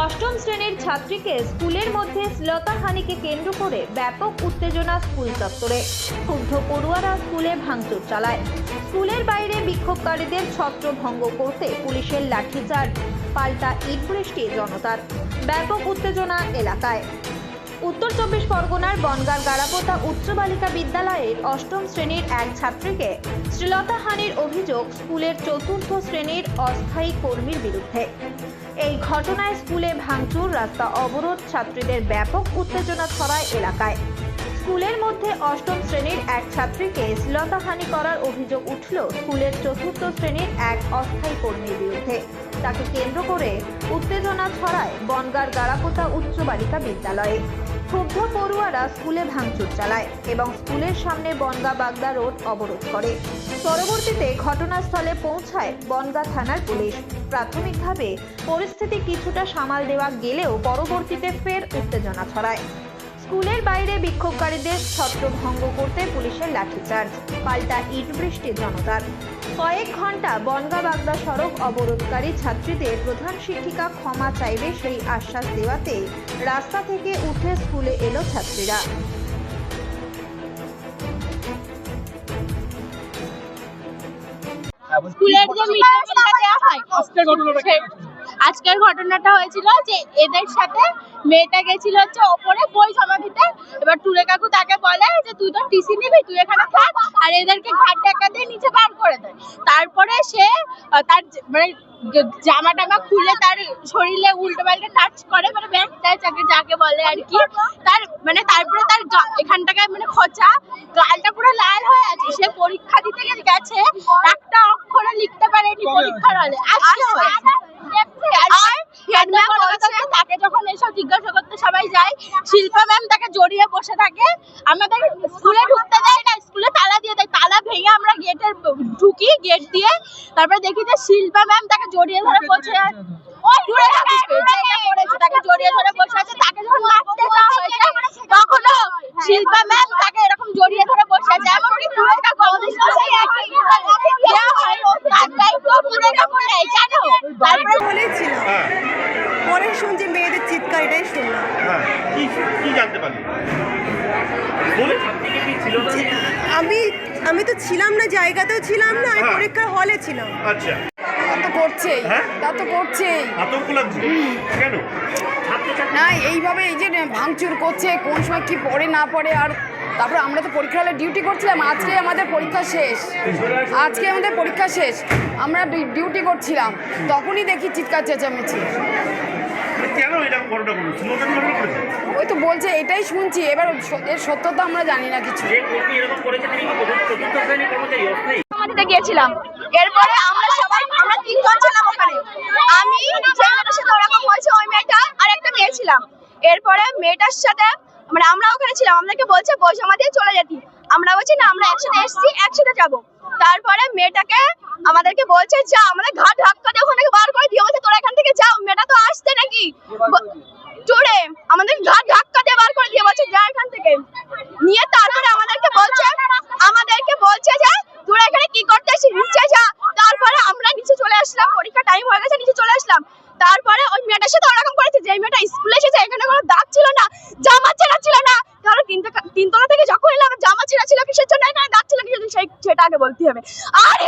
অষ্টম শ্রেণির ছাত্রীকে স্কুলের মধ্যে শ্লীলতাহানিকে কেন্দ্র করে ব্যাপক উত্তেজনা স্কুল চত্বরে ক্ষুব্ধ পড়ুয়ারা স্কুলে ভাঙচুর চালায়। স্কুলের বাইরে বিক্ষোভকারীদের ছত্রভঙ্গ করতে পুলিশের লাঠিচার্জ, পাল্টা ইট বৃষ্টি জনতার। ব্যাপক উত্তেজনা এলাকায়। উত্তর চব্বিশ পরগনার বনগার গারাপোতা উচ্চ বালিকা বিদ্যালয়ের অষ্টম শ্রেণির এক ছাত্রীকে শ্লীলতাহানির অভিযোগ স্কুলের চতুর্থ শ্রেণির অস্থায়ী কর্মীর বিরুদ্ধে। এই ঘটনায় স্কুলে ভাঙচুর, রাস্তা অবরোধ, ছাত্রীদের ব্যাপক উত্তেজনা ছড়ায় এলাকায়। স্কুলের মধ্যে অষ্টম শ্রেণির এক ছাত্রীকে শ্লীলতাহানি করার অভিযোগ উঠল স্কুলের চতুর্থ শ্রেণির এক অস্থায়ী কর্মীর বিরুদ্ধে। তাকে কেন্দ্র করে উত্তেজনা ছড়ায় বনগার গারাপোতা উচ্চ বালিকা বিদ্যালয়ে। ক্ষুব্ধ পড়ুয়ারা স্কুলে ভাঙচুর চালায় এবং স্কুলের সামনে বনগা বাগদা রোড অবরোধ করে। পরবর্তীতে ঘটনাস্থলে পৌঁছায় বনগা থানার পুলিশ। প্রাথমিকভাবে পরিস্থিতি কিছুটা সামাল দেওয়া গেলেও পরবর্তীতে ফের উত্তেজনা ছড়ায়। স্কুলের বাইরে বিক্ষোভকারীদের ছত্রভঙ্গ করতে পুলিশের লাঠিচার্জ পাল্টা ইট বৃষ্টি জনতার। কয়েক ঘণ্টা বনগা বাগদা সড়ক অবরোধকারী ছাত্রীদের প্রধান শিক্ষিকা ক্ষমা চাইবে সেই আশ্বাস দেওয়াতে রাস্তা থেকে উঠে স্কুলে এলো ছাত্রীরা। স্কুলের যে মিড ডে দেওয়া হয় আজকের ঘটনাটা হয়েছিল যে এদের সাথে মেয়েটা গেছিল হচ্ছে ওপরে বই জমা দিতে। এবার টুরে কাকু তাকে বলে যে, তুই তো টিসি নিবি, তুই এখানে থাক আর এদেরকে ঘাট টাকা দিয়ে নিচে বার করে দেয় তারপরে সে তার মানে জামা টামা খুলে তার শরীরে উল্টো পাল্টে টাচ করে মানে ব্যাগ যাকে যাকে বলে আর কি। তার মানে তারপরে তার এখানটাকে মানে খোঁচা, গালটা পুরো লাল হয়ে আছে। সে পরীক্ষা দিতে গেছে, একটা অক্ষরে লিখতে পারেনি পরীক্ষার হলে। তাকে যখন এসব জিজ্ঞাসা করতে সবাই যায় শিল্পা ম্যাম তাকে জড়িয়ে বসে থাকে। আমাদের স্কুলে ঢুকতে দেয় না স্কুলে তালা দিয়ে দেয়। তালা ভেঙে আমরা গেটের ঢুকি গেট দিয়ে। তারপরে দেখি যে শিল্পা ম্যাম তাকে জড়িয়ে ধরে বসে আছে। দূরে করেছে তাকে জড়িয়ে ধরে বসে আছে। তাকে যখন মারতে যাওয়া হয়েছে তখনও শিল্পা ম্যাম তাকে এরকম জড়িয়ে ধরে বসে আছে। এমনকি দূরে থাকুক আমাদের সাথে একই হয় তার দায়িত্ব দূরে থাকুক নেই জানো? তারপরে বলেছিল হ্যাঁ। পরে শুনছি মেয়েদের চিৎকার এটাই শুনলাম। হ্যাঁ কি কি জানতে পারলি? আমি আমি তো ছিলাম না জায়গাতেও ছিলাম না আমি হ্যাঁ। পরীক্ষার হলে ছিলাম। আচ্ছা। তা তো করছেই। হ্যাঁ? তা তো করছেই। আতঙ্ক লাগছে? কেন? না এইভাবে এই যে ভাঙচুর করছে কোন সময় কি পড়ে না পড়ে আর তারপরে আমরা তো পরীক্ষা হলে ডিউটি করছিলাম আজকে আমাদের পরীক্ষা শেষ। আজকে আমাদের পরীক্ষা শেষ। আমরা ডিউটি করছিলাম। তখনই দেখি চিৎকার চেঁচামেচি। করেছে ওই তো বলছে এটাই শুনছি। এবার এর সত্যতা আমরা জানি না কিছু। গিয়েছিলাম। এরপরে আমরা সবাই আমরা তিনজন ছিলাম ওখানে? আমি যে মেয়েটার সাথে ওরকম হয়েছে ওই মেয়েটা আর একটা মেয়ে ছিলাম। এরপরে মেয়েটার সাথে মানে আমরা ওখানে ছিলাম, আমাদেরকে বলছে বই জমা দিয়ে চলে যেতি। আমরা বলছি, না, আমরা একসাথে এসেছি, একসাথে যাব। তারপরে মেয়েটাকে আমাদেরকে বলছে, যা আমাদের ঘাট ধাক্কা দিয়ে ওখানে বার করে দিয়ে বলছে, তোরা এখান থেকে যাও মেয়েটা তো আসছে নাকি? চড়ে আমাদের ঘাট ধাক্কা দিয়ে বার করে দিয়ে বলছে যা এখান থেকে নিয়ে তারপরে আমাদেরকে বলছে আমাদেরকে বলছে যে তোরা এখানে কি করতে আসছিস নিচে যা তারপরে আমরা নিচে চলে আসলাম পরীক্ষা টাইম হয়ে গেছে নিচে চলে আসলাম তারপরে ওই মেয়েটার সাথে ওরকম করেছে যে মেয়েটা স্কুলে এসেছে এখানে কোনো দাগ ছিল না জামা ছেঁড়া ছিল না। কারণ তিনটা তিনতলা থেকে যখন এলাম, জামা ছেঁড়া ছিল কিসের জন্য এখানে দাগ ছিল কিসের জন্য সেটা আগে বলতে হবে। আর